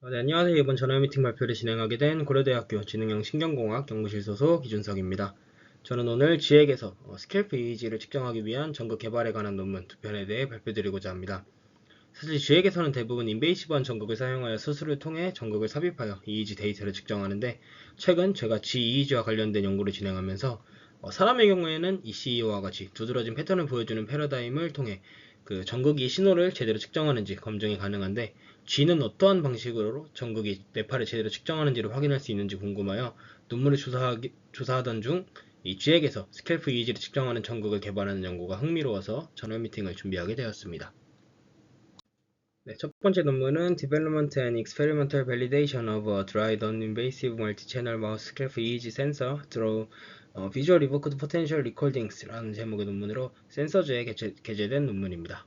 어, 네, 안녕하세요. 이번 전화 미팅 발표를 진행하게 된 고려대학교 지능형 신경공학 연구실 소속 이준석입니다. 저는 오늘 어, 스캘프 EEG를 측정하기 위한 전극 개발에 관한 논문 두 편에 대해 발표드리고자 합니다. 사실 지액에서는 대부분 인베이시브한 전극을 사용하여 수술을 통해 전극을 삽입하여 EEG 데이터를 측정하는데 최근 제가 GEEG와 관련된 연구를 진행하면서 어, 사람의 경우에는 ECE와 같이 두드러진 패턴을 보여주는 패러다임을 통해 그 전극이 신호를 제대로 측정하는지 검증이 가능한데 G는 어떠한 방식으로 전극이 뇌파를 제대로 측정하는지를 확인할 수 있는지 궁금하여 논문을 조사하기, 조사하던 중이 G에게서 스캘프 EEG를 측정하는 전극을 개발하는 연구가 흥미로워서 전화 미팅을 준비하게 되었습니다. 네, 첫 번째 논문은 Development and Experimental Validation of a Dry Non-Invasive Multi-Channel Mouse Scalp EEG Sensor through 어, Visual Evoked Potential Recordings라는 제목의 논문으로 센서즈에 게재, 게재 된 논문입니다.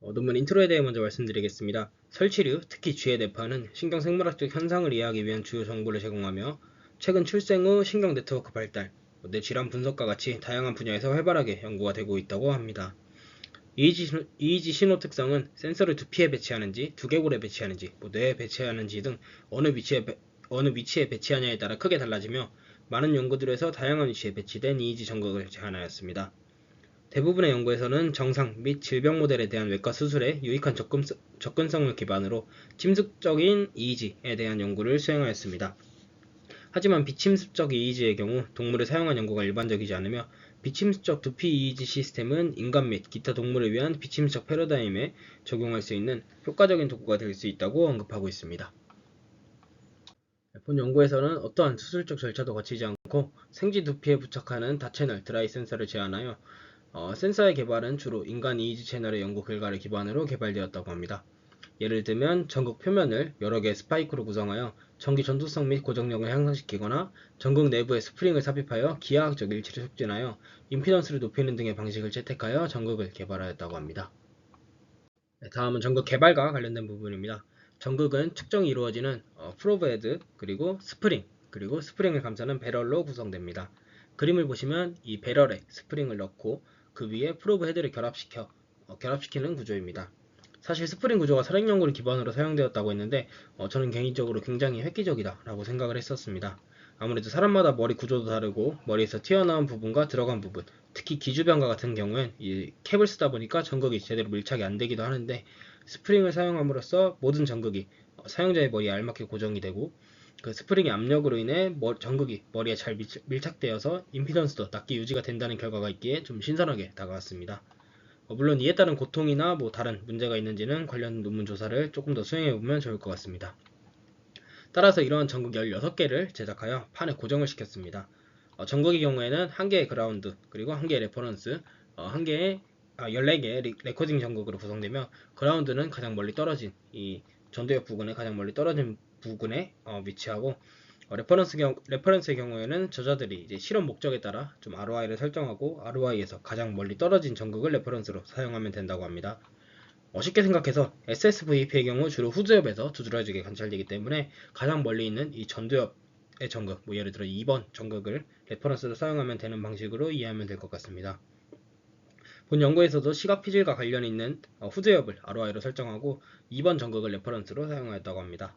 어, 논문 인트로에 대해 먼저 말씀드리겠습니다. 설치류, 특히 쥐의 뇌파는 신경생물학적 현상을 이해하기 위한 주요 정보를 제공하며 최근 출생 후 신경 네트워크 발달, 뭐뇌 질환 분석과 같이 다양한 분야에서 활발하게 연구가 되고 있다고 합니다. EEG 신호 특성은 센서를 두피에 배치하는지, 두개골에 배치하는지, 뭐 뇌에 배치하는지 등 어느 위치에, 어느 위치에 배치하냐에 따라 크게 달라지며 많은 연구들에서 다양한 위치에 배치된 EEG 정극을 제안하였습니다. 대부분의 연구에서는 정상 및 질병 모델에 대한 외과 수술에 유익한 접근, 접근성 을 기반으로 침습적인 EEG에 대한 연구를 수행하였습니다. 하지만 비침습적 EEG의 경우 동물을 사용한 연구가 일반적이지 않으며 비침습적 두피 EEG 시스템은 인간 및 기타 동물을 위한 비침습적 패러다임에 적용할 수 있는 효과적인 도구가 될 수 있다고 언급하고 있습니다. 본 연구에서는 어떠한 수술적 절차도 거치지 않고 생쥐 두피에 부착하는 다채널 드라이 센서를 제안하여 어, 센서의 개발은 주로 인간 EEG 채널의 연구 결과를 기반으로 개발되었다고 합니다. 예를 들면 전극 표면을 여러 개의 스파이크로 구성하여 전기 전도성 및 고정력을 향상시키거나 전극 내부에 스프링을 삽입하여 기하학적 일치를 촉진하여 임피던스를 높이는 등의 방식을 채택하여 전극을 개발하였다고 합니다. 네, 다음은 전극 개발과 관련된 부분입니다. 전극은 측정이 이루어지는 어, 프로브 헤드 그리고 스프링 그리고 스프링을 감싸는 배럴로 구성됩니다. 그림을 보시면 이 배럴에 스프링을 넣고 그 위에 프로브 헤드를 결합시켜 어, 결합시키는 구조입니다. 사실 스프링 구조가 사행 연구를 기반으로 사용되었다고 했는데 어, 저는 개인적으로 굉장히 획기적이다 라고 생각을 했었습니다. 아무래도 사람마다 머리 구조도 다르고 머리에서 튀어나온 부분과 들어간 부분 특히 기주변과 같은 경우엔 이 캡을 쓰다 보니까 전극이 제대로 밀착이 안 되기도 하는데 스프링을 사용함으로써 모든 전극이 어, 사용자의 머리에 알맞게 고정이 되고 그 스프링의 압력으로 인해 전극이 머리에 잘 밀착되어서 임피던스도 낮게 유지가 된다는 결과가 있기에 좀 신선하게 다가왔습니다. 어, 물론 이에 따른 고통이나 뭐 다른 문제가 있는지는 관련 논문 조사를 조금 더 수행해 보면 좋을 것 같습니다. 따라서 이러한 전극 16개를 제작하여 판에 고정을 시켰습니다. 어, 전극의 경우에는 한 개의 그라운드, 그리고 한 개의 레퍼런스, 어, 한 개의 아, 14개의 레코딩 전극으로 구성되며 그라운드는 가장 멀리 떨어진 이 전도역 부근에 가장 멀리 떨어진 부근에 어, 위치하고 어, 레퍼런스 경, 레퍼런스의 경우에는 저자들이 이제 실험 목적에 따라 좀 ROI를 설정하고 ROI에서 가장 멀리 떨어진 전극을 레퍼런스로 사용하면 된다고 합니다. 어, 쉽게 생각해서 SSVP의 경우 주로 후두엽에서 두드러지게 관찰되기 때문에 가장 멀리 있는 이 전두엽의 전극, 뭐 예를 들어 2번 전극을 레퍼런스로 사용하면 되는 방식으로 이해하면 될 것 같습니다. 본 연구에서도 시각 피질과 관련 있는 어, 후두엽을 ROI로 설정하고 2번 전극을 레퍼런스로 사용하였다고 합니다.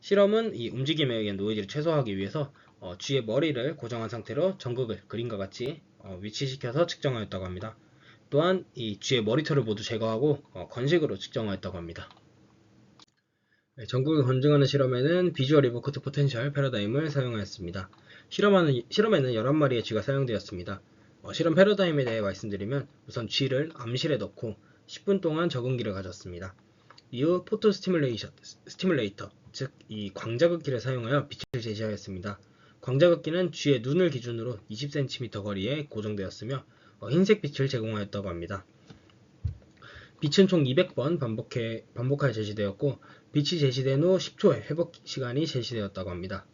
실험은 이 움직임에 의한 노이즈를 최소화하기 위해서 어, 쥐의 머리를 고정한 상태로 전극을 그림과 같이 어, 위치시켜서 측정하였다고 합니다. 또한 이 쥐의 머리털을 모두 제거하고 어, 건식으로 측정하였다고 합니다. 네, 전극을 검증하는 실험에는 비주얼 리버크트 포텐셜 패러다임을 사용하였습니다. 실험하는, 실험에는 11마리의 쥐가 사용되었습니다. 어, 실험 패러다임에 대해 말씀드리면 우선 쥐를 암실에 넣고 10분 동안 적응기를 가졌습니다. 이후 포토 스티뮬레이션, 스티뮬레이터, 즉 이 광자극기를 사용하여 빛을 제시하였습니다. 광자극기는 쥐의 눈을 기준으로 20cm 거리에 고정되었으며 어, 흰색 빛을 제공하였다고 합니다. 빛은 총 200번 반복해, 반복하여 제시되었고 빛이 제시된 후 10초의 회복 시간이 제시되었다고 합니다.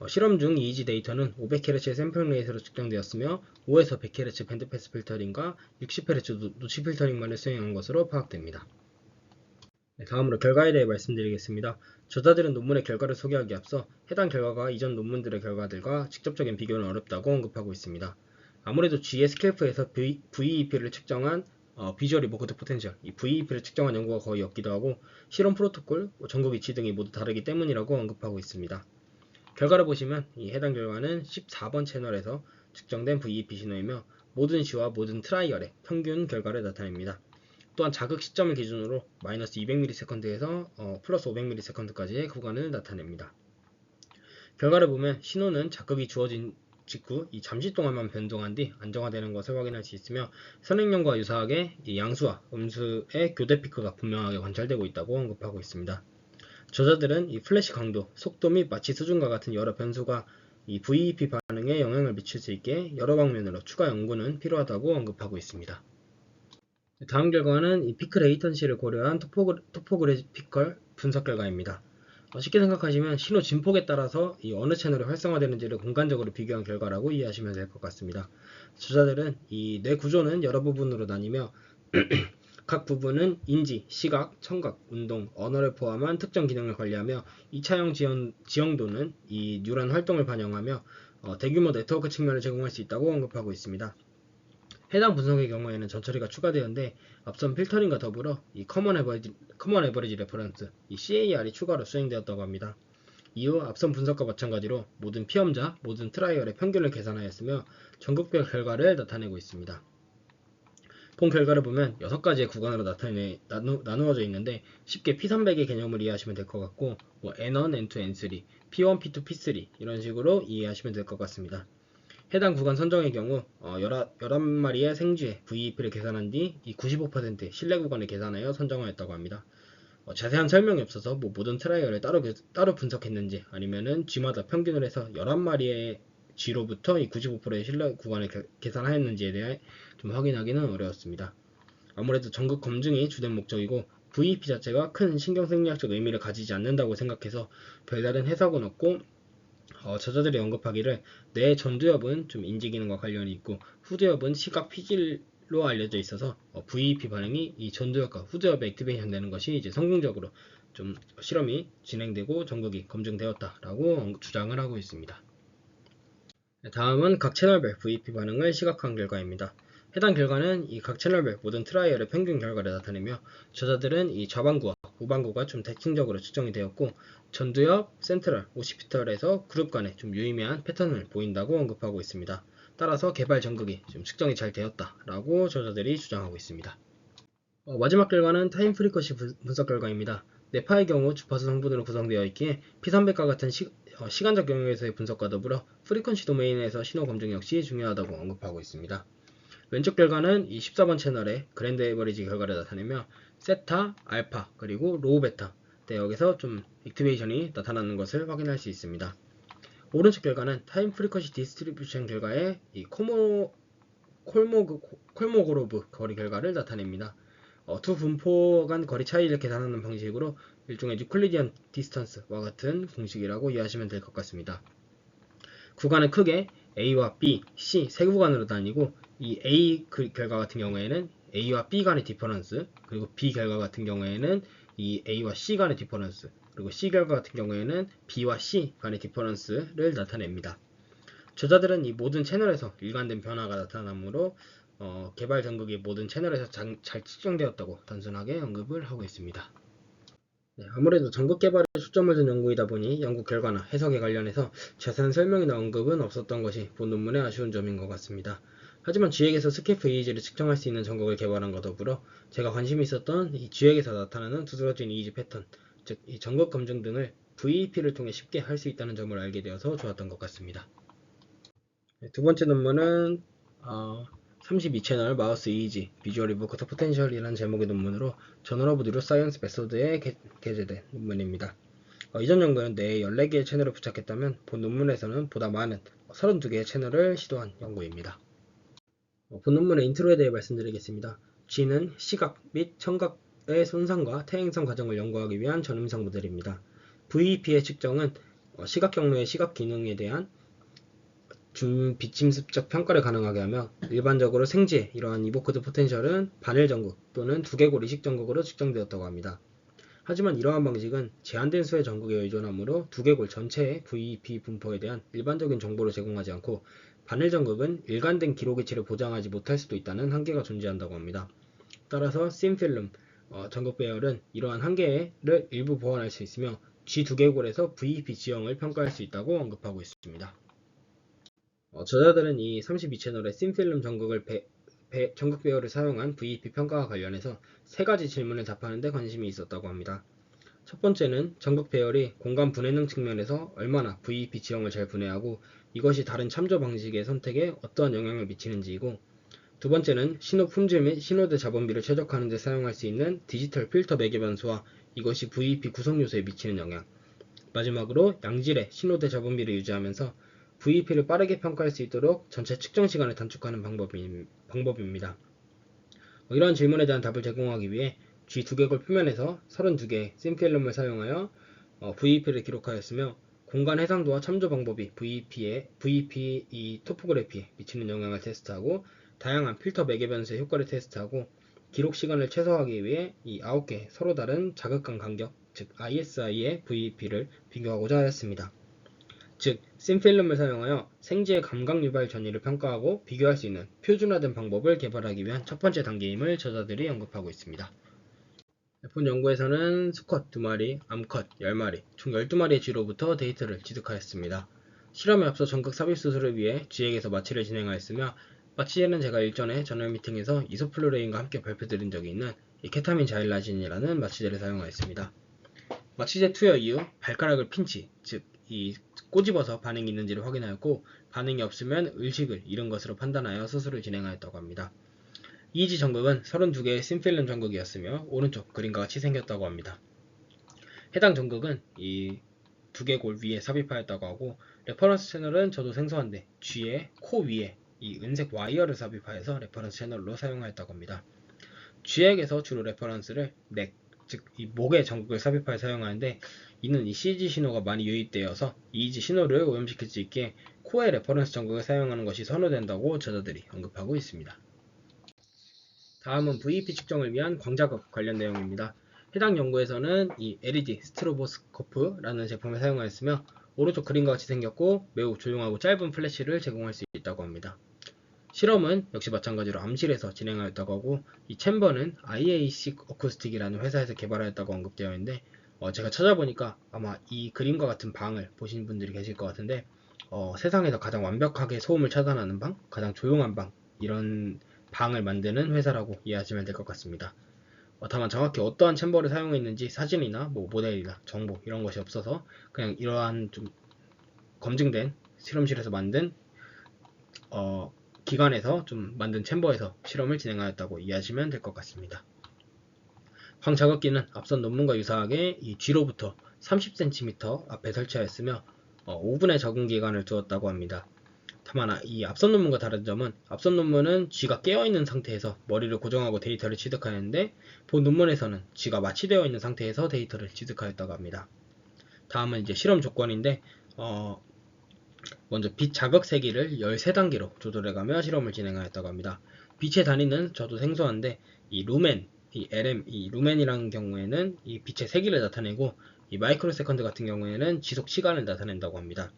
어, 실험 중 EEG 데이터는 500Hz의 샘플 레이트로 측정되었으며 5에서 100Hz 밴드패스 필터링과 60Hz 노치 필터링만을 수행한 것으로 파악됩니다. 네, 다음으로 결과에 대해 말씀드리겠습니다. 저자들은 논문의 결과를 소개하기 앞서 해당 결과가 이전 논문들의 결과들과 직접적인 비교는 어렵다고 언급하고 있습니다. 아무래도 스캘프에서 VEP를 측정한 어, 비주얼 리버코드 포텐셜, 이 VEP를 측정한 연구가 거의 없기도 하고 실험 프로토콜, 뭐 전국 이치 등이 모두 다르기 때문이라고 언급하고 있습니다. 결과를 보시면 이 해당 결과는 14번 채널에서 측정된 VEP 신호이며 모든 시와 모든 트라이얼의 평균 결과를 나타냅니다. 또한 자극 시점을 기준으로 마이너스 200ms에서 어, 플러스 500ms까지의 구간을 나타냅니다. 결과를 보면 신호는 자극이 주어진 직후 이 잠시 동안만 변동한 뒤 안정화되는 것을 확인할 수 있으며 선행령과 유사하게 이 양수와 음수의 교대 피크가 분명하게 관찰되고 있다고 언급하고 있습니다. 저자들은 이 플래시 강도, 속도 및 마취 수준과 같은 여러 변수가 이 VEP 반응에 영향을 미칠 수 있게 여러 방면으로 추가 연구는 필요하다고 언급하고 있습니다. 다음 결과는 이 피크 레이턴시를 고려한 토포그, 토포그래피컬 분석 결과입니다. 어, 쉽게 생각하시면 신호 진폭에 따라서 이 어느 채널이 활성화되는지를 공간적으로 비교한 결과라고 이해하시면 될 것 같습니다. 저자들은 이 뇌 구조는 여러 부분으로 나뉘며 각 부분은 인지, 시각, 청각, 운동, 언어를 포함한 특정 기능을 관리하며 2차형 지연, 지형 도는 이 뉴런 활동을 반영하며 어, 대규모 네트워크 측면을 제공할 수 있다고 언급하고 있습니다. 해당 분석의 경우에는 전처리가 추가되었는데 앞선 필터링과 더불어 이 커먼 에버리지, 커먼 에버리지 레퍼런스 이 CAR이 추가로 수행되었다고 합니다. 이후 앞선 분석과 마찬가지로 모든 피험자, 모든 트라이얼의 평균을 계산하였으며 전국별 결과를 나타내고 있습니다. 본 결과를 보면 6가지의 구간으로 나타내, 나누, 나누어져 있는데 쉽게 P300의 개념을 이해하시면 될 것 같고 뭐 N1, N2, N3, P1, P2, P3 이런 식으로 이해하시면 될 것 같습니다. 해당 구간 선정의 경우 어, 11마리의 생쥐의 VEP를 계산한 뒤 이 95%의 신뢰 구간을 계산하여 선정하였다고 합니다. 어, 자세한 설명이 없어서 뭐 모든 트라이얼을 따로, 따로 분석했는지 아니면은 G마다 평균을 해서 11마리의 G로부터 이 95%의 신뢰 구간을 게, 계산하였는지에 대해 좀 확인하기는 어려웠습니다. 아무래도 전극 검증이 주된 목적이고 VEP 자체가 큰 신경생리학적 의미를 가지지 않는다고 생각해서 별다른 해석은 없고 어, 저자들이 언급하기를 뇌 전두엽은 좀 인지 기능과 관련이 있고 후두엽은 시각 피질로 알려져 있어서 어, VEP 반응이 이 전두엽과 후두엽에 액티베이션 되는 것이 이제 성공적으로 좀 실험이 진행되고 전극이 검증되었다라고 주장을 하고 있습니다. 네, 다음은 각 채널별 VEP 반응을 시각화한 결과입니다. 해당 결과는 이 각 채널별 모든 트라이얼의 평균 결과를 나타내며 저자들은 이 좌방구와 우방구가 좀 대칭적으로 측정이 되었고 전두엽, 센트럴, 오시피털에서 그룹 간에 좀 유의미한 패턴을 보인다고 언급하고 있습니다. 따라서 개발 전극이 좀 측정이 잘 되었다라고 저자들이 주장하고 있습니다. 어, 마지막 결과는 타임 프리커시 분석 결과입니다. 뇌파의 경우 주파수 성분으로 구성되어 있기에 P300과 같은 시, 어, 시간적 영역에서의 분석과 더불어 프리퀀시 도메인에서 신호 검증 역시 중요하다고 언급하고 있습니다. 왼쪽 결과는 이 14번 채널의 그랜드 에버리지 결과를 나타내며 세타, 알파, 그리고 로우 베타 대역에서 좀 액티베이션이 나타나는 것을 확인할 수 있습니다. 오른쪽 결과는 타임 프리퀀시 디스트리뷰션 결과의 이 코모, 콜모, 콜모그로브 거리 결과를 나타냅니다. 어, 두 분포 간 거리 차이를 계산하는 방식으로 일종의 유클리디언 디스턴스와 같은 공식이라고 이해하시면 될 것 같습니다. 구간은 크게 A와 B, C 세 구간으로 나뉘고 이 A 그 결과 같은 경우에는 A와 B 간의 디퍼런스 그리고 B 결과 같은 경우에는 이 A와 C 간의 디퍼런스 그리고 C 결과 같은 경우에는 B와 C 간의 디퍼런스를 나타냅니다. 저자들은 이 모든 채널에서 일관된 변화가 나타나므로 어, 개발 전극이 모든 채널에서 장, 잘 측정되었다고 단순하게 언급을 하고 있습니다. 네, 아무래도 전극 개발에 초점을 둔 연구이다 보니 연구 결과나 해석에 관련해서 자세한 설명이나 언급은 없었던 것이 본 논문의 아쉬운 점인 것 같습니다. 하지만 쥐액에서 스케프 이이지를 측정할 수 있는 전극을 개발한 것 더불어 제가 관심이 있었던 이 쥐액에서 나타나는 두드러진 이이지 패턴, 즉 이 전극 검증 등을 VEP를 통해 쉽게 할 수 있다는 점을 알게 되어서 좋았던 것 같습니다. 네, 두 번째 논문은 어, 32채널 마우스 이이지 비주얼 리버커터 포텐셜이라는 제목의 논문으로 저널 오브 뉴로 사이언스 메소드에 게, 게재된 논문입니다. 어, 이전 연구는 뇌에 14개의 채널을 부착했다면 본 논문에서는 보다 많은 32개의 채널을 시도한 연구입니다. 어, 본 논문의 인트로에 대해 말씀드리겠습니다. G는 시각 및 청각의 손상과 퇴행성 과정을 연구하기 위한 전음성 모델입니다. VEP의 측정은 어, 시각 경로의 시각 기능에 대한 줌 비침습적 평가를 가능하게 하며 일반적으로 생지의 이러한 이보코드 포텐셜은 바늘 전극 또는 두개골 이식 전극으로 측정되었다고 합니다. 하지만 이러한 방식은 제한된 수의 전극에 의존하므로 두개골 전체의 VEP 분포에 대한 일반적인 정보를 제공하지 않고 바늘 전극은 일관된 기록 위치를 보장하지 못할 수도 있다는 한계가 존재한다고 합니다. 따라서 씬필름 어, 전극 배열은 이러한 한계를 일부 보완할 수 있으며 G 두개골에서 VEP 지형을 평가할 수 있다고 언급하고 있습니다. 어, 저자들은 이 32채널의 씬필름 전극을 배- 배- 전극 배열을 사용한 VEP 평가와 관련해서 세 가지 질문을 답하는 데 관심이 있었다고 합니다. 첫 번째는 전극 배열이 공간 분해능 측면에서 얼마나 VEP 지형을 잘 분해하고 이것이 다른 참조 방식의 선택에 어떠한 영향을 미치는지이고 두 번째는 신호 품질 및 신호대 잡음비를 최적화하는 데 사용할 수 있는 디지털 필터 매개 변수와 이것이 VEP 구성 요소에 미치는 영향 마지막으로 양질의 신호대 잡음비를 유지하면서 VEP를 빠르게 평가할 수 있도록 전체 측정 시간을 단축하는 방법입니다. 어, 이러한 질문에 대한 답을 제공하기 위해 G 두개골 표면에서 32개의 씬필름을 사용하여 어, VEP를 기록하였으며 공간 해상도와 참조 방법이 VEP에 VEP 이 토포그래피에 미치는 영향을 테스트하고 다양한 필터 매개 변수의 효과를 테스트하고 기록 시간을 최소화하기 위해 이 9개 서로 다른 자극감 간격 즉 ISI의 VEP를 비교하고자 하였습니다. 즉, 씬필름을 사용하여 생지의 감각 유발 전이를 평가하고 비교할 수 있는 표준화된 방법을 개발하기 위한 첫 번째 단계임을 저자들이 언급하고 있습니다. 본 연구에서는 수컷 2마리, 암컷 10마리, 총 12마리의 쥐로부터 데이터를 취득하였습니다. 실험에 앞서 전극 삽입 수술을 위해 쥐에게서 마취를 진행하였으며 마취제는 제가 일전에 저널 미팅에서 이소플로레인과 함께 발표드린 적이 있는 이 케타민 자일라진이라는 마취제를 사용하였습니다. 마취제 투여 이후 발가락을 핀치, 즉 이 꼬집어서 반응이 있는지를 확인하였고 반응이 없으면 의식을 잃은 것으로 판단하여 수술을 진행하였다고 합니다. 이지 전극은 32개의 심필름 전극이었으며 오른쪽 그림과 같이 생겼다고 합니다. 해당 전극은 이 두 개 골 위에 삽입하였다고 하고 레퍼런스 채널은 저도 생소한데 G의 코 위에 이 은색 와이어를 삽입하여서 레퍼런스 채널로 사용하였다고 합니다. G에게서 주로 레퍼런스를 넥, 즉 이 목에 전극을 삽입하여 사용하는데 이는 이 CG 신호가 많이 유입되어서 EEG 신호를 오염시킬 수 있게 코에 레퍼런스 전극을 사용하는 것이 선호된다고 저자들이 언급하고 있습니다. 다음은 VEP 측정을 위한 광작업 관련 내용입니다. 해당 연구에서는 이 LED 스트로보스코프라는 제품을 사용하였으며 오른쪽 그림과 같이 생겼고 매우 조용하고 짧은 플래시를 제공할 수 있다고 합니다. 실험은 역시 마찬가지로 암실에서 진행하였다고 하고 이 챔버는 IAC 어쿠스틱이라는 회사에서 개발하였다고 언급되어 있는데 어, 제가 찾아보니까 아마 이 그림과 같은 방을 보신 분들이 계실 것 같은데 어, 세상에서 가장 완벽하게 소음을 차단하는 방, 가장 조용한 방 이런 방을 만드는 회사라고 이해하시면 될 것 같습니다. 어, 다만 정확히 어떠한 챔버를 사용했는지 사진이나 뭐 모델이나 정보 이런 것이 없어서 그냥 이러한 좀 검증된 실험실에서 만든 어, 기관에서 좀 만든 챔버에서 실험을 진행하였다고 이해하시면 될 것 같습니다. 광자극기는 앞선 논문과 유사하게 이 뒤로부터 30cm 앞에 설치하였으며 어, 5분의 적응 기간을 두었다고 합니다. 다만 이 앞선 논문과 다른 점은 앞선 논문은 쥐가 깨어있는 상태에서 머리를 고정하고 데이터를 취득하였는데 본 논문에서는 쥐가 마취되어 있는 상태에서 데이터를 취득하였다고 합니다. 다음은 이제 실험 조건인데 어, 먼저 빛 자극 세기를 13단계로 조절해가며 실험을 진행하였다고 합니다. 빛의 단위는 저도 생소한데 이 루멘, 이 LM, 이 루멘이라는 경우에는 이 빛의 세기를 나타내고 이 마이크로 세컨드 같은 경우에는 지속 시간을 나타낸다고 합니다.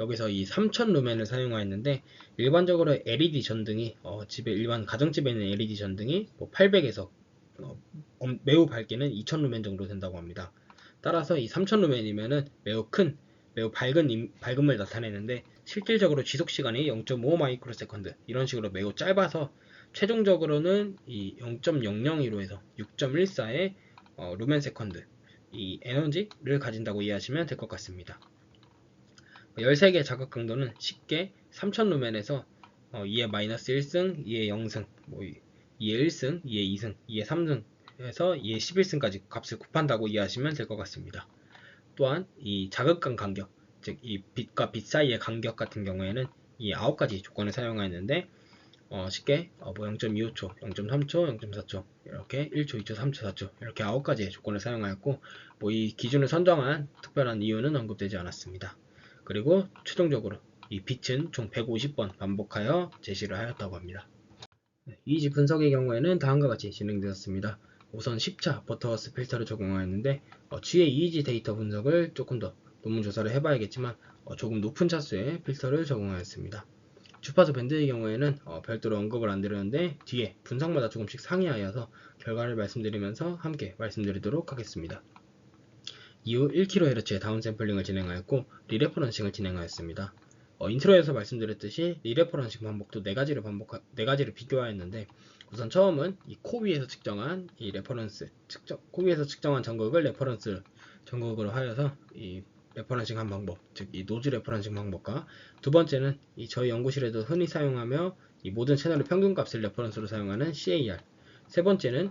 여기서 이 3000 루멘을 사용하였는데 일반적으로 LED 전등이 어, 집에 일반 가정집에 있는 LED 전등이 뭐 800에서 어, 엄- 매우 밝게는 2000 루멘 정도 된다고 합니다. 따라서 이 3000 루멘이면은 매우 큰 매우 밝은 임- 밝음을 나타내는데 실질적으로 지속 시간이 0.5 마이크로 세컨드 이런 식으로 매우 짧아서 최종적으로는 이 0.002로에서 6.14의 어, 루멘 세컨드 이 에너지를 가진다고 이해하시면 될 것 같습니다. 13개 자극 강도는 쉽게 3000 루멘에서 어, 2의 마이너스 1승, 2의 0승, 뭐 2의 1승, 2의 2승, 2의 3승 해서 2의 11승까지 값을 곱한다고 이해하시면 될 것 같습니다. 또한 이 자극감 간격, 즉 이 빛과 빛 사이의 간격 같은 경우에는 이 9가지 조건을 사용하였는데 어, 쉽게 어, 뭐 0.25초, 0.3초, 0.4초 이렇게 1초, 2초, 3초, 4초 이렇게 9가지의 조건을 사용하였고 뭐 이 기준을 선정한 특별한 이유는 언급되지 않았습니다. 그리고 최종적으로 이 빛은 총 150번 반복하여 제시를 하였다고 합니다. 이지 분석의 경우에는 다음과 같이 진행되었습니다. 우선 10차 버터워스 필터를 적용하였는데 어, G의 EEG 데이터 분석을 조금 더 논문 조사를 해봐야겠지만 어, 조금 높은 차수의 필터를 적용하였습니다. 주파수 밴드의 경우에는 어, 별도로 언급을 안 드렸는데 뒤에 분석마다 조금씩 상이하여서 결과를 말씀드리면서 함께 말씀드리도록 하겠습니다. 이후 1kHz의 다운 샘플링을 진행하였고 리레퍼런싱을 진행하였습니다. 어, 인트로에서 말씀드렸듯이 리레퍼런싱 반복도 네 가지를 반복 네 가지를 비교하였는데 우선 처음은 이코 위에서 측정한 이 레퍼런스 측정 코 위에서 측정한 전극을 레퍼런스 전극으로 하여서 이 레퍼런싱 한 방법 즉 이 노즈 레퍼런싱 방법과 두 번째는 이 저희 연구실에도 흔히 사용하며 이 모든 채널의 평균값을 레퍼런스로 사용하는 CAR 세 번째는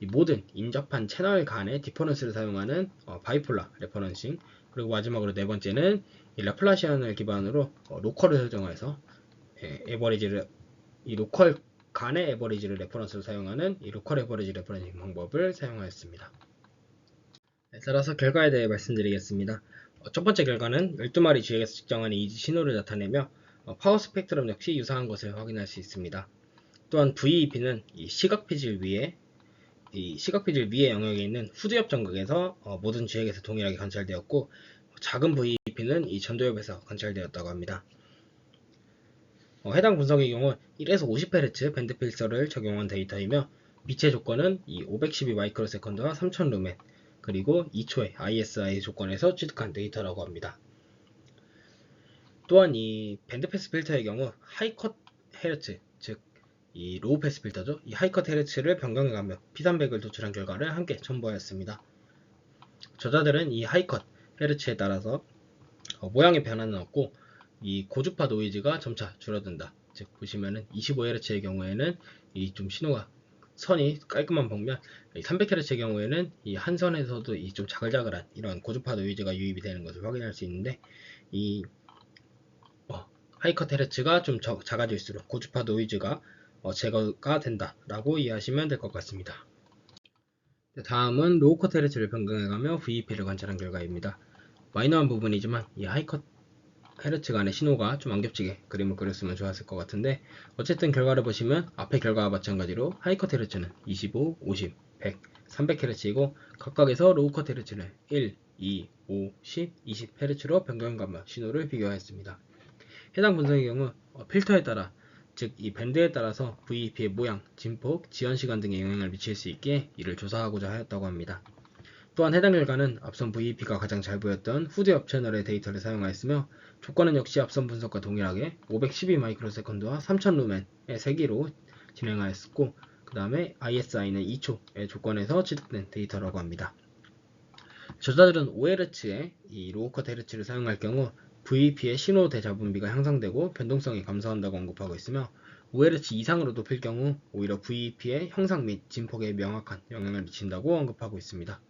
이 모든 인접한 채널 간의 디퍼런스를 사용하는 어, 바이폴라 레퍼런싱 그리고 마지막으로 네 번째는 이 라플라시안을 기반으로 어, 로컬을 설정해서 예, 에버리지를 이 로컬 간의 에버리지를 레퍼런스로 사용하는 이 로컬 에버리지 레퍼런싱 방법을 사용하였습니다. 네, 따라서 결과에 대해 말씀드리겠습니다. 어, 첫 번째 결과는 12마리 주액에서 측정한 이지 신호를 나타내며 어, 파워 스펙트럼 역시 유사한 것을 확인할 수 있습니다. 또한 VEP는 이 시각 피질 위에 이 시각 피질 위의 영역에 있는 후두엽 전극에서 어, 모든 주액에서 동일하게 관찰되었고 작은 VEP는 이 전도엽에서 관찰되었다고 합니다. 어, 해당 분석의 경우 1에서 50Hz 밴드 필터를 적용한 데이터이며 빛의 조건은 이 512 마이크로세컨드와 3000 루멘 그리고 2초의 ISI 조건에서 취득한 데이터라고 합니다. 또한 이 밴드 패스 필터의 경우 하이컷 헤르츠 즉 이 로우 패스 필터죠. 이 하이컷 헤르츠를 변경해가며 P300을 도출한 결과를 함께 첨부하였습니다. 저자들은 이 하이컷 헤르츠에 따라서 어, 모양의 변화는 없고 이 고주파 노이즈가 점차 줄어든다. 즉 보시면은 25Hz의 경우에는 이 좀 신호가 선이 깔끔한 방면 300Hz의 경우에는 이 한 선에서도 이 좀 자글자글한 이런 고주파 노이즈가 유입이 되는 것을 확인할 수 있는데 이 어, 하이컷 헤르츠가 좀 저- 작아질수록 고주파 노이즈가 어, 제거가 된다라고 이해하시면 될 것 같습니다. 네, 다음은 로우컷 헤르츠를 변경해가며 VEP를 관찰한 결과입니다. 마이너한 부분이지만 이 하이컷 헤르츠 간의 신호가 좀 안 겹치게 그림을 그렸으면 좋았을 것 같은데 어쨌든 결과를 보시면 앞의 결과와 마찬가지로 하이컷 헤르츠는 25, 50, 100, 300Hz이고 각각에서 로우컷 헤르츠를 1, 2, 5, 10, 20Hz로 변경하며 신호를 비교하였습니다. 해당 분석의 경우 어, 필터에 따라 즉 이 밴드에 따라서 VEP의 모양, 진폭, 지연 시간 등에 영향을 미칠 수 있게 이를 조사하고자 하였다고 합니다. 또한 해당 결과는 앞선 VEP가 가장 잘 보였던 후드옆 채널의 데이터를 사용하였으며 조건은 역시 앞선 분석과 동일하게 512 마이크로세컨드와 3000 루멘의 3개로 진행하였고 그 다음에 ISI는 2초의 조건에서 취득된 데이터라고 합니다. 저자들은 5Hz의 이 로우컷 헤르츠를 사용할 경우 VEP의 신호 대자분비가 향상되고 변동성이 감소한다고 언급하고 있으며 5Hz 이상으로 높일 경우 오히려 VEP의 형상 및 진폭에 명확한 영향을 미친다고 언급하고 있습니다.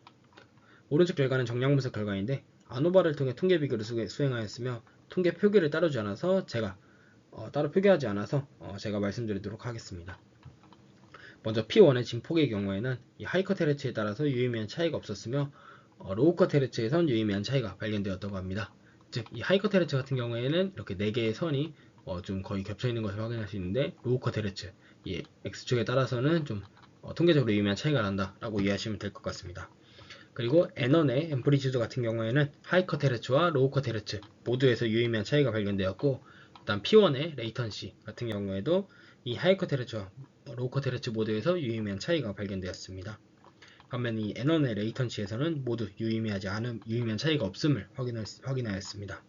오른쪽 결과는 정량 분석 결과인데 아노바를 통해 통계 비교를 수- 수행하였으며 통계 표기를 따르지 않아서 제가 어, 따로 표기하지 않아서 어, 제가 말씀드리도록 하겠습니다. 먼저 P1의 진폭의 경우에는 이 하이컷 헤르츠에 따라서 유의미한 차이가 없었으며 어, 로우컷 헤르츠에선 유의미한 차이가 발견되었다고 합니다. 즉, 이 하이컷 헤르츠 같은 경우에는 이렇게 4개의 선이 어, 좀 거의 겹쳐 있는 것을 확인할 수 있는데 로우컷 헤르츠, 이 X축에 따라서는 좀 어, 통계적으로 유의미한 차이가 난다라고 이해하시면 될 것 같습니다. 그리고 N1의 앰플리튜드 같은 경우에는 하이컷 헤르츠와 로우컷 헤르츠 모두에서 유의미한 차이가 발견되었고 일단 P1의 레이턴시 같은 경우에도 이 하이컷 헤르츠와 로우컷 헤르츠 모두에서 유의미한 차이가 발견되었습니다. 반면 이 N1의 레이턴시에서는 모두 유의미하지 않은 유의미한 차이가 없음을 확인하였습니다.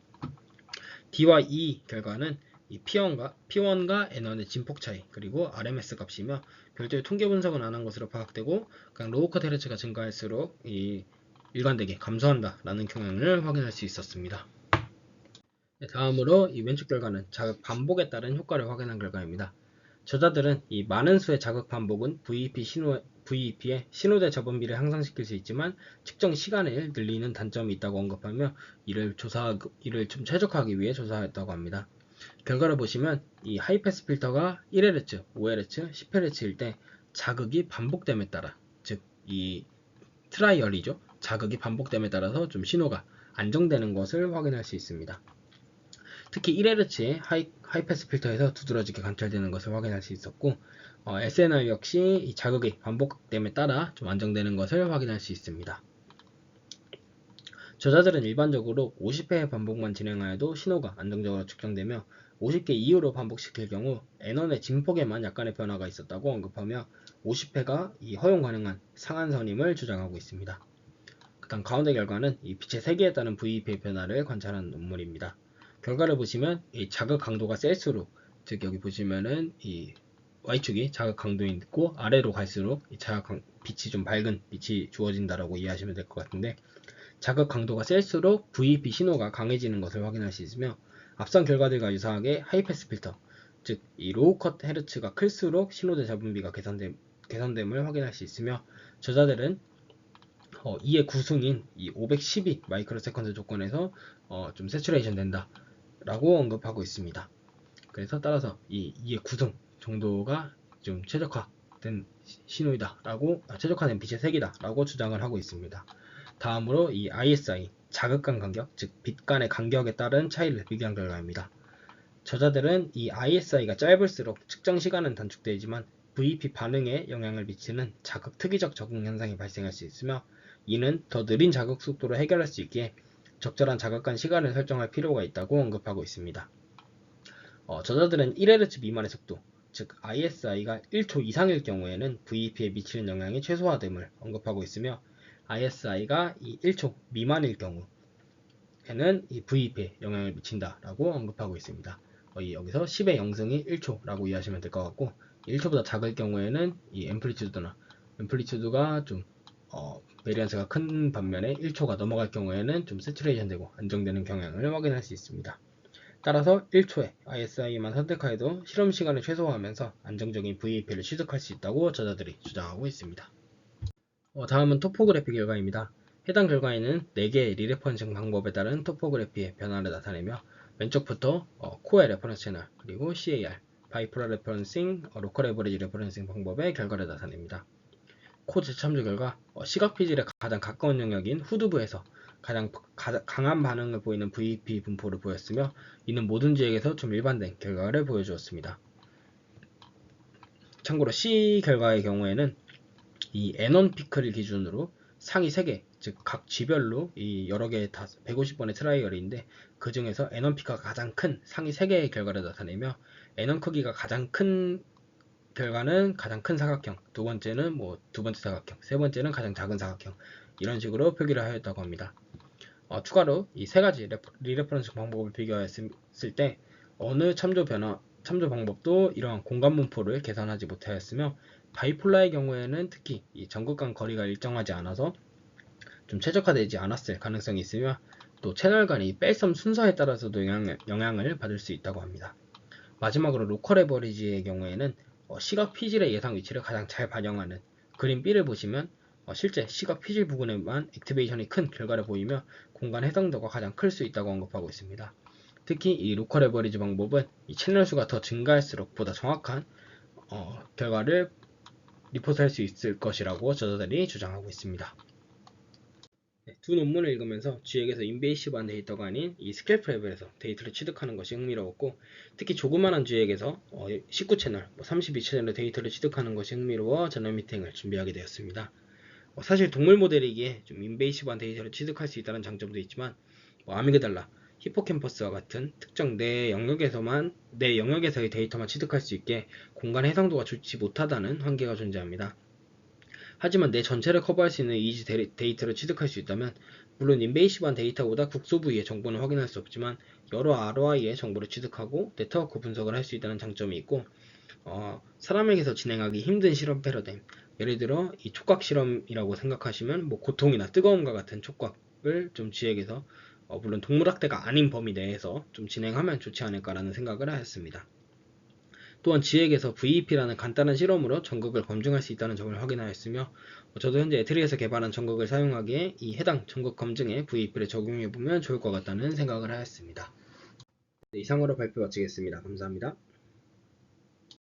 D와 E 결과는 이 P1과 P1과 N1의 진폭 차이 그리고 RMS 값이며 별도의 통계 분석은 안 한 것으로 파악되고 그냥 로우컷 헤르츠가 증가할수록 이 일관되게 감소한다라는 경향을 확인할 수 있었습니다. 네, 다음으로 이 왼쪽 결과는 자극 반복에 따른 효과를 확인한 결과입니다. 저자들은 이 많은 수의 자극 반복은 VEP 신호, VEP의 신호대 저분비를 향상시킬 수 있지만 측정 시간을 늘리는 단점이 있다고 언급하며 이를 조사 이를 좀 최적화하기 위해 조사했다고 합니다. 결과를 보시면 이 하이패스 필터가 1Hz, 5Hz, 10Hz일 때 자극이 반복됨에 따라 즉 이 트라이얼이죠. 자극이 반복됨에 따라서 좀 신호가 안정되는 것을 확인할 수 있습니다. 특히 1Hz의 하이, 하이패스 필터에서 두드러지게 관찰되는 것을 확인할 수 있었고 어, SNR 역시 이 자극이 반복됨에 따라 좀 안정되는 것을 확인할 수 있습니다. 저자들은 일반적으로 50회 반복만 진행하여도 신호가 안정적으로 측정되며 50개 이후로 반복시킬 경우 N원의 진폭에만 약간의 변화가 있었다고 언급하며 50회가 이 허용 가능한 상한선임을 주장하고 있습니다. 그 다음 가운데 결과는 이 빛의 세기에 따른 VEP의 변화를 관찰한 논문입니다. 결과를 보시면 이 자극 강도가 셀수록 즉 여기 보시면은 이 Y축이 자극 강도이 있고 아래로 갈수록 이 자극 강- 빛이 좀 밝은 빛이 주어진다라고 이해하시면 될 것 같은데 자극 강도가 셀수록 VEP 신호가 강해지는 것을 확인할 수 있으며 앞선 결과들과 유사하게 하이패스 필터 즉 이 로우 컷 헤르츠가 클수록 신호대 잡음비가 개선됨, 개선됨을 확인할 수 있으며 저자들은 어, 이의 구승인 이 512 마이크로 세컨드 조건에서 어, 좀 세츄레이션 된다 라고 언급하고 있습니다. 그래서 따라서 이 2의 구승 정도가 좀 최적화된 시- 신호이다 라고 아, 최적화된 빛의 색이다 라고 주장을 하고 있습니다. 다음으로 이 ISI 자극간 간격 즉 빛 간의 간격에 따른 차이를 비교한 결과입니다. 저자들은 이 ISI가 짧을수록 측정 시간은 단축되지만 VEP 반응에 영향을 미치는 자극 특이적 적응 현상이 발생할 수 있으며 이는 더 느린 자극 속도로 해결할 수 있기에 적절한 자극간 시간을 설정할 필요가 있다고 언급하고 있습니다. 어, 저자들은 1Hz 미만의 속도, 즉 ISI가 1초 이상일 경우에는 VEP에 미치는 영향이 최소화됨을 언급하고 있으며 ISI가 이 1초 미만일 경우에는 이 VEP에 영향을 미친다라고 언급하고 있습니다. 거의 여기서 10의 0승이 1초라고 이해하시면 될 것 같고 1초보다 작을 경우에는 이 앰플리튜드나 앰플리튜드가 좀 어, 베리언스가 큰 반면에 1초가 넘어갈 경우에는 좀 세츄레이션 되고 안정되는 경향을 확인할 수 있습니다. 따라서 1초에 ISI만 선택하여도 실험 시간을 최소화하면서 안정적인 VEP를 취득할 수 있다고 저자들이 주장하고 있습니다. 어, 다음은 토포그래피 결과입니다. 해당 결과에는 4개의 리레퍼런싱 방법에 따른 토포그래피의 변화를 나타내며 왼쪽부터 어, 코어 레퍼런스 채널 그리고 CAR 바이포럴 레퍼런싱, 어, 로컬 에버리지 레퍼런싱 방법의 결과를 나타냅니다. 코 재참조 결과 어, 시각 피질에 가장 가까운 영역인 후두부에서 가장 가- 강한 반응을 보이는 VP 분포를 보였으며 이는 모든 지역에서 좀 일반된 결과를 보여주었습니다. 참고로 C 결과의 경우에는 이 N1 피크를 기준으로 상위 3개, 즉각 쥐별로 이 여러 개의 다 150번의 트라이얼인데 그 중에서 N1 피크가 가장 큰 상위 3개의 결과를 나타내며 N1 크기가 가장 큰 결과는 가장 큰 사각형, 두 번째는 뭐 두 번째 사각형, 세 번째는 가장 작은 사각형 이런 식으로 표기를 하였다고 합니다. 어, 추가로 이 세 가지 레퍼- 리레퍼런스 방법을 비교했을 때 어느 참조 변화, 참조 방법도 이러한 공간 분포를 계산하지 못하였으며 바이폴라의 경우에는 특히 이 전극 간 거리가 일정하지 않아서 좀 최적화되지 않았을 가능성이 있으며 또 채널 간의 뺄섬 순서에 따라서도 영향을, 영향을 받을 수 있다고 합니다. 마지막으로 로컬 에버리지의 경우에는 어, 시각 피질의 예상 위치를 가장 잘 반영하는 그림 B를 보시면 어, 실제 시각 피질 부분에만 액티베이션이 큰 결과를 보이며 공간 해상도가 가장 클 수 있다고 언급하고 있습니다. 특히 이 로컬 에버리지 방법은 이 채널 수가 더 증가할수록 보다 정확한 어, 결과를 리포트할 수 있을 것이라고 저자들이 주장하고 있습니다. 네, 두 논문을 읽으면서 쥐에게서 인베이시브한 데이터가 아닌 이 스캘프 레벨에서 데이터를 취득하는 것이 흥미로웠고 특히 조그만한 쥐에게서 19채널, 32채널의 데이터를 취득하는 것이 흥미로워 저널 미팅을 준비하게 되었습니다. 어, 사실 동물 모델이기에 좀 인베이시브한 데이터를 취득할 수 있다는 장점도 있지만 뭐 아미그달라, 히포캠퍼스와 같은 특정 내 영역에서만 내 영역에서의 데이터만 취득할 수 있게 공간 해상도가 좋지 못하다는 한계가 존재합니다. 하지만 내 전체를 커버할 수 있는 이지 데이- 데이터를 취득할 수 있다면 물론 인베이시브한 데이터보다 국소 부위의 정보는 확인할 수 없지만 여러 ROI의 정보를 취득하고 네트워크 분석을 할 수 있다는 장점이 있고 어, 사람에게서 진행하기 힘든 실험 패러다임 예를 들어 이 촉각 실험이라고 생각하시면 뭐 고통이나 뜨거움과 같은 촉각을 좀 쥐에게서 어, 물론 동물학대가 아닌 범위 내에서 좀 진행하면 좋지 않을까라는 생각을 하였습니다. 또한 지에게서 VEP라는 간단한 실험으로 전극을 검증할 수 있다는 점을 확인하였으며 어, 저도 현재 에트리에서 개발한 전극을 사용하기에 이 해당 전극 검증에 VEP를 적용해 보면 좋을 것 같다는 생각을 하였습니다. 네, 이상으로 발표 마치겠습니다. 감사합니다.